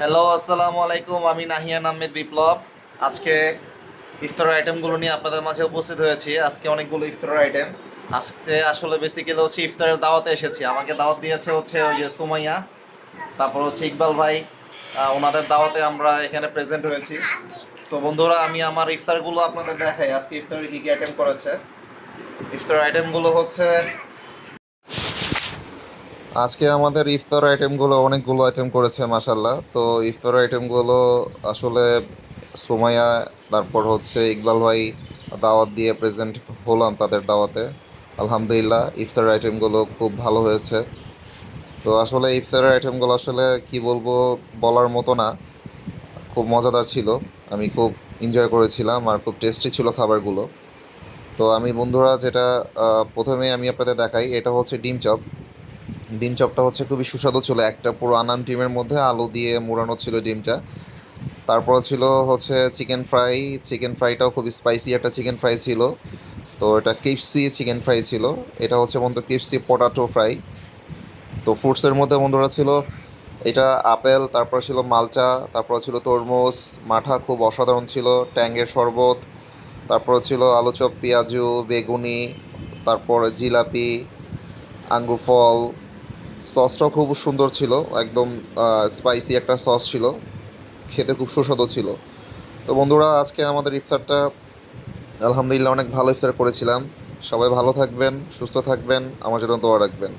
Hello আসসালামু আলাইকুম, আমি নাহিয়ান আহমেদ বিপ্লব। আজকে ইফতারের আইটেমগুলো নিয়ে আপনাদের মাঝে উপস্থিত হয়েছি। আজকে অনেকগুলো ইফতারের আইটেম আজকে আসলে বেসিক্যালি হচ্ছে ইফতারের দাওয়াতে এসেছি। আমাকে দাওয়াত দিয়েছে হচ্ছে ওই যে সুমাইয়া, তারপর হচ্ছে ইকবাল ভাই। ওনাদের দাওয়াতে আমরা এখানে প্রেজেন্ট হয়েছি। তো বন্ধুরা, আমি আমার ইফতারগুলো আপনাদের দেখাই। আজকে ইফতারের কী কী আইটেম করেছে? ইফতার আইটেমগুলো হচ্ছে আজকে আমাদের ইফতার আইটেমগুলো অনেকগুলো আইটেম করেছে মাসাল্লাহ তো ইফতার আইটেমগুলো আসলে সোমাইয়া, তারপর হচ্ছে ইকবাল ভাই দাওয়াত দিয়ে প্রেজেন্ট হলাম তাদের দাওয়াতে। আলহামদুলিল্লাহ, ইফতার আইটেমগুলো খুব ভালো হয়েছে। তো আসলে ইফতারের আইটেমগুলো আসলে কি বলব বলার মতো না। খুব মজাদার ছিল। আমি খুব এনজয় করেছিলাম আর খুব টেস্টি ছিল খাবারগুলো। তো আমি বন্ধুরা যেটা প্রথমে আমি আপনাদের দেখাই, এটা হচ্ছে ডিম চপ। ডিম চপটা হচ্ছে খুবই সুস্বাদু ছিল। একটা পুরো আনান ডিমের মধ্যে আলু দিয়ে মোড়ানো ছিল ডিমটা। তারপর ছিল হচ্ছে চিকেন ফ্রাই চিকেন ফ্রাইটাও খুব স্পাইসি একটা চিকেন ফ্রাই ছিল। তো এটা ক্রিপসি চিকেন ফ্রাই ছিল। এটা হচ্ছে বন্ধু ক্রিপসি পটাটো ফ্রাই তো ফ্রুটসের মধ্যে বন্ধুরা ছিল এটা আপেল, তারপর ছিল মালচা, তারপর ছিল তরমুজ, মাঠা খুব অসাধারণ ছিল, ট্যাঙ্গের শরবত, তারপর ছিল আলু চপ পেঁয়াজু, বেগুনি, তারপর জিলাপি, আঙ্গুর ফল সসটাও খুব সুন্দর ছিল, একদম স্পাইসি একটা সস ছিল, খেতে খুব সুস্বাদু ছিল। তো বন্ধুরা, আজকে আমাদের ইফতারটা আলহামদুলিল্লাহ অনেক ভালো ইফতার করেছিলাম। সবাই ভালো থাকবেন, সুস্থ থাকবেন, আমার জন্য দোয়া রাখবেন।